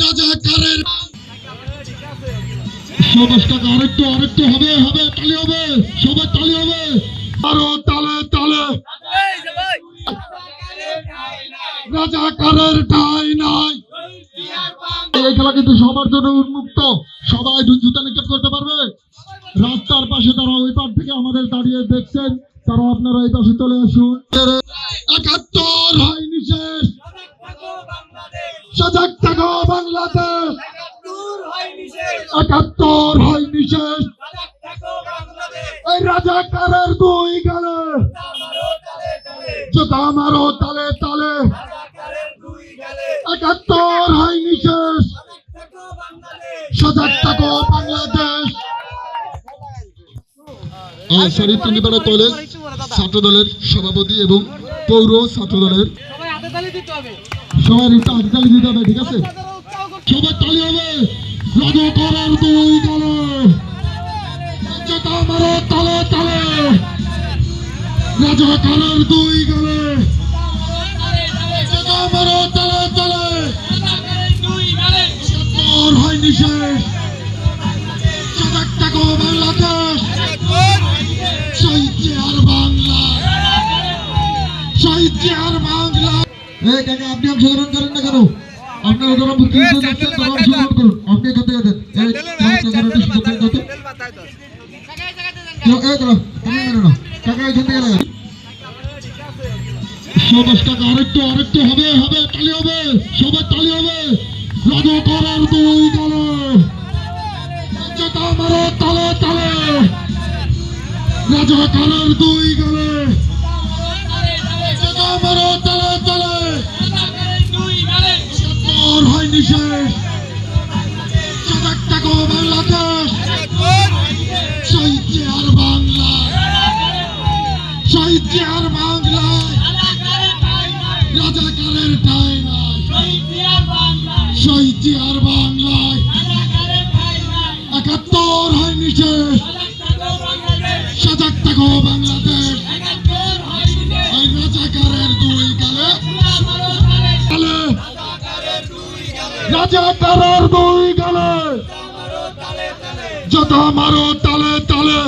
রাজাকারের সবাস টাকা আরেকটু নাই। এই কিন্তু সবার জন্য উন্মুক্ত। সবাই জুতা নিক্ষেপ করতে পারবে। রাস্তার পাশে তারা ওই পার থেকে আমাদের দাঁড়িয়ে দেখছেন। তারা আপনারা এই পাশে চলে আসুন। একাত্তর। বাংলাদেশ একাত্তর হয়নি শেষ এই রাজাকারের দুই গেলে। জুতা মারো তালে তালে। একাত্তর হয়নি শেষ সজাগ থাকো বাংলাদেশ। শরীর টুঙ্গিপাড়া কলেজ ছাত্র দলের সভাপতি এবং পৌর ছাত্র দলের সবাই একটু হাতে তালি দিতে হবে, ঠিক আছে? সবার তালি হবে। রাজাকারের দুই জুতা মারো তালে তালে। রাজাকারের দুই গেলে মারো তালে তালে। হয়নি শেষ এই কাকা আপনি অংশগ্রহণ করেন না কেন? আপনার যারা মুক্তিযুদ্ধ যাচ্ছেন তারা অংশগ্রহণ করুন। আপনি এখান থেকে দেন। এই কাকা সুযোগ করে দাও তো। এই দাঁড়াও, তুমি মেরো না। কাকা এখান থেকে লাগান। সবাস টাকা আরেকটু আরেকটু হবে হবে তালি হবে। সবাই তালি হবে। রাজাকারের দুই গেলে জুতা মারো তালে তালে। রাজাকারের দুই গেলে মারো তালে তালে। তোর হয়নি শেষ সজাগ থাকো বাংলাদেশ সাহিত্য আর বাংলা। সাহিত্য আর বাংলায় রাজাকারের ঠাই নাই। সাহিত্য আর বাংলায় একাত্তর হয়নি শেষ সজাগ থাকো বাংলাদেশ রাজাকারের দুই গালে। যত মারো তালে তালে।